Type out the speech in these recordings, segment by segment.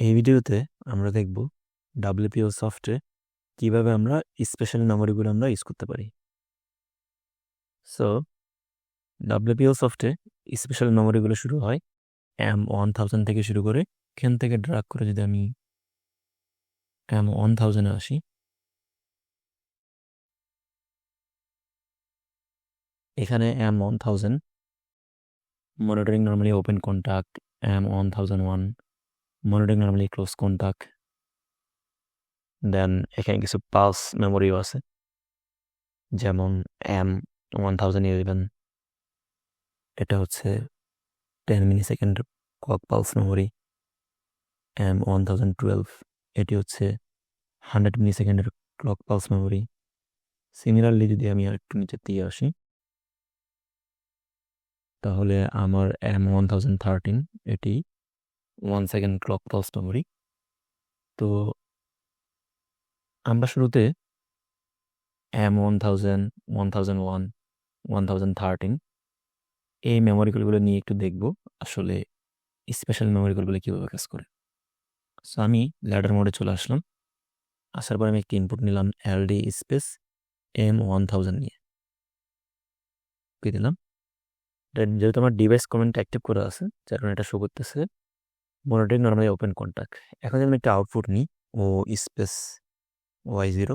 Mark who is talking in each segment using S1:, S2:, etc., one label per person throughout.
S1: এই ভিডিওতে আমরা দেখব ডাব্লিউপিএল সফটে কীভাবে আমরা স্পেশাল মেমোরিগুলো আমরা ইউজ করতে পারি। সো ডাব্লিউপিএল সফটে স্পেশাল মেমোরিগুলো শুরু হয় এম ওয়ান থাউজেন্ড থেকে শুরু করে এখান থেকে ড্রাগ করে যদি আমি এম ওয়ান থাউজেন্ডে আসি, এখানে M one thousand monitoring normally open contact M one thousand one monitoring normally close contact then এখানে কিছু পালস মেমোরিও আছে যেমন এম ওয়ান থাউজেন্ড ইলেভেন এটা হচ্ছে ten mini second clock pulse memory M one thousand twelve এটি হচ্ছে hundred মিলি সেকেন্ডের clock pulse memory similarly যদি আমি আর একটু নিচের দিকে আসি, তাহলে আমার এম ওয়ান থাউজেন্ড থার্টিন এটি one second clock pulse memory তো আমরা শুরুতে M one thousand one thousand one one thousand thirteen এই মেমোরিগুলো নিয়ে একটু দেখব আসলে স্পেশাল মেমোরিগুলো কীভাবে কাজ করে। সো আমি ল্যাডার মোডে চলে আসলাম। আসার পর আমি একটি ইনপুট নিলাম LD space M one thousand নিয়ে। দিলাম? যেহেতু আমার ডিভাইস কমেন্ট অ্যাক্টিভ করা আছে, যার কারণে এটা শো করতেছে। মনিটরিং নর্মালি ওপেন কন্ট্যাক্ট এখন আমি একটা আউটপুট নিই, O space Y zero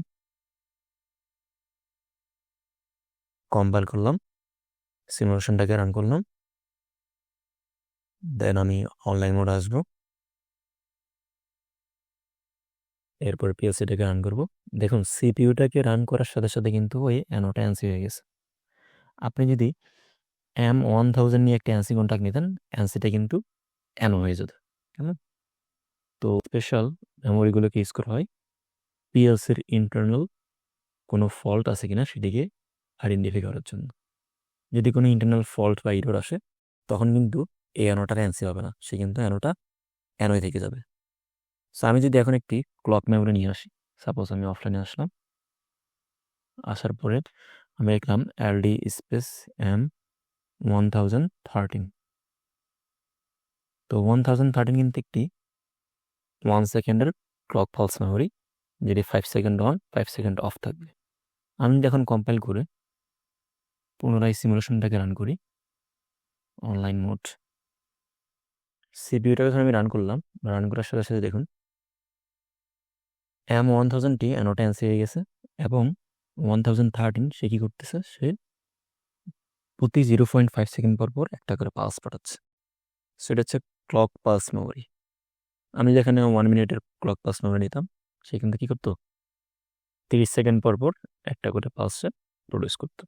S1: compile করলাম সিমুলেশনটাকে রান করলাম। দেন আমি অনলাইন মোড আসব। এরপর পিএলসিটাকে রান করব। দেখুন সিপিইউটাকে রান করার সাথে সাথে কিন্তু ওই অ্যানোটা অ্যান্সি হয়ে গেছে। আপনি যদি এম ওয়ান থাউজেন্ড নিয়ে একটা অ্যান্সি কন্ট্যাক্ট নিতেন অ্যান্সিটা কিন্তু অ্যানো হয়ে যেত। কেমন তো স্পেশাল মেমোরিগুলোকে ইউজ করা হয়। পিএলসির ইন্টারনাল কোনো ফল্ট আছে কিনা সেটিকে আইডেন্টিফাই করার জন্য। যদি কোনো ইন্টারনাল ফল্ট বা ইরোর আসে, তখন কিন্তু এই অ্যানোটার অ্যান্সি হবে না। সে কিন্তু অ্যানোটা অ্যানোই থেকে যাবে। সো আমি যদি এখন একটি ক্লক মেমোরি নিয়ে আসি সাপোজ আমি অফলাইনে আসলাম। আসার পরে আমি লিখলাম LD space M one thousand thirteen তো ওয়ান থাউজেন্ড থার্টিন কিন্তু একটি ওয়ান সেকেন্ডের ক্লক ফলস মেমোরি যেটি five second on five second off থাকবে। আমি এখন কম্পাইল করে পুনরায় সিমুলেশনটাকে রান করি অনলাইন মোড সিপিউটাকে আমি রান করলাম রান করার সাথে সাথে দেখুন এম ওয়ান থাউজেন্ডটি অ্যানোটা হয়ে গেছে এবং ওয়ান থাউজেন্ড থার্টিন সে কী করতেছে? সে প্রতি জিরো পয়েন্ট ফাইভ সেকেন্ড পর পর একটা করে পালস পাঠাচ্ছে। সেটা হচ্ছে ক্লক পাস মেমোরি আমি যেখানে ওয়ান মিনিটের ক্লক পাস মেমোরি নিতাম, সেখান থেকে কী করতো? তিরিশ সেকেন্ড পর পর একটা করে পালসে প্রডিউস করতো।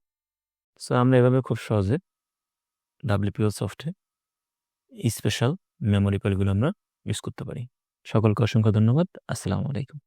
S1: সো আমরা এভাবে খুব সহজে ডাব্লিউপিও সফটে স্পেশাল মেমোরি কলগুলো আমরা ইউজ করতে পারি। সকলকে অসংখ্য ধন্যবাদ। আসসালামু আলাইকুম।